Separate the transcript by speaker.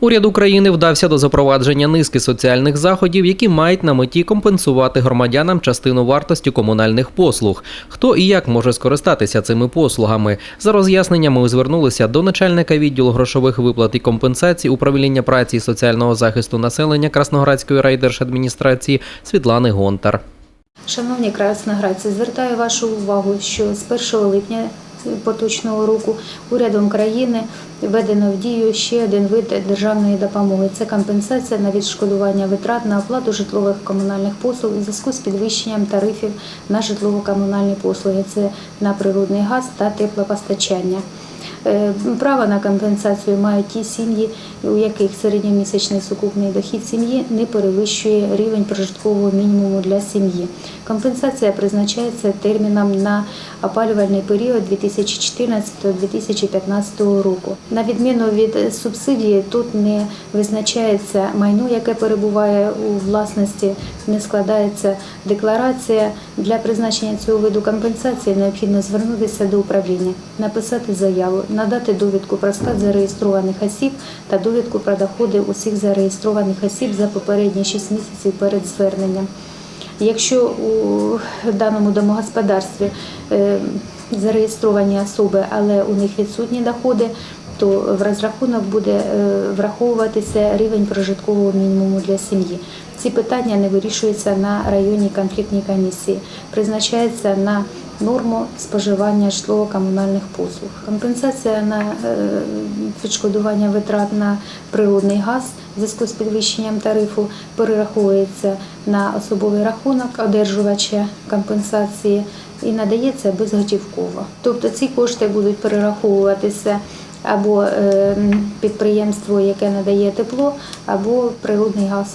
Speaker 1: Уряд України вдався до запровадження низки соціальних заходів, які мають на меті компенсувати громадянам частину вартості комунальних послуг. Хто і як може скористатися цими послугами? За роз'ясненнями ми звернулися до начальника відділу грошових виплат і компенсацій управління праці і соціального захисту населення Красноградської райдержадміністрації Світлани Гонтар.
Speaker 2: Шановні красноградці, звертаю вашу увагу, що з 1 липня поточного року урядом країни введено в дію ще один вид державної допомоги. Це компенсація на відшкодування витрат на оплату житлових комунальних послуг у зв'язку з підвищенням тарифів на житлово-комунальні послуги. Це на природний газ та теплопостачання. Е, Право на компенсацію мають ті сім'ї, у яких середньомісячний сукупний дохід сім'ї не перевищує рівень прожиткового мінімуму для сім'ї. Компенсація призначається терміном на опалювальний період 2014-2015 року. На відміну від субсидії, тут не визначається майно, яке перебуває у власності, не складається декларація. Для призначення цього виду компенсації необхідно звернутися до управління, написати заяву, надати довідку про стат зареєстрованих осіб та довідку про доходи усіх зареєстрованих осіб за попередні 6 місяців перед зверненням. Якщо у даному домогосподарстві е, зареєстровані особи, але у них відсутні доходи, то в розрахунок буде е, враховуватися рівень прожиткового мінімуму для сім'ї. Ці питання не вирішуються на районній конфліктній комісії, призначається на норму споживання житлово-комунальних послуг. Компенсація на е, відшкодування витрат на природний газ в зв'язку з підвищенням тарифу перераховується на особовий рахунок одержувача компенсації і надається безготівково. Тобто ці кошти будуть перераховуватися або е, підприємство, яке надає тепло, або природний газ.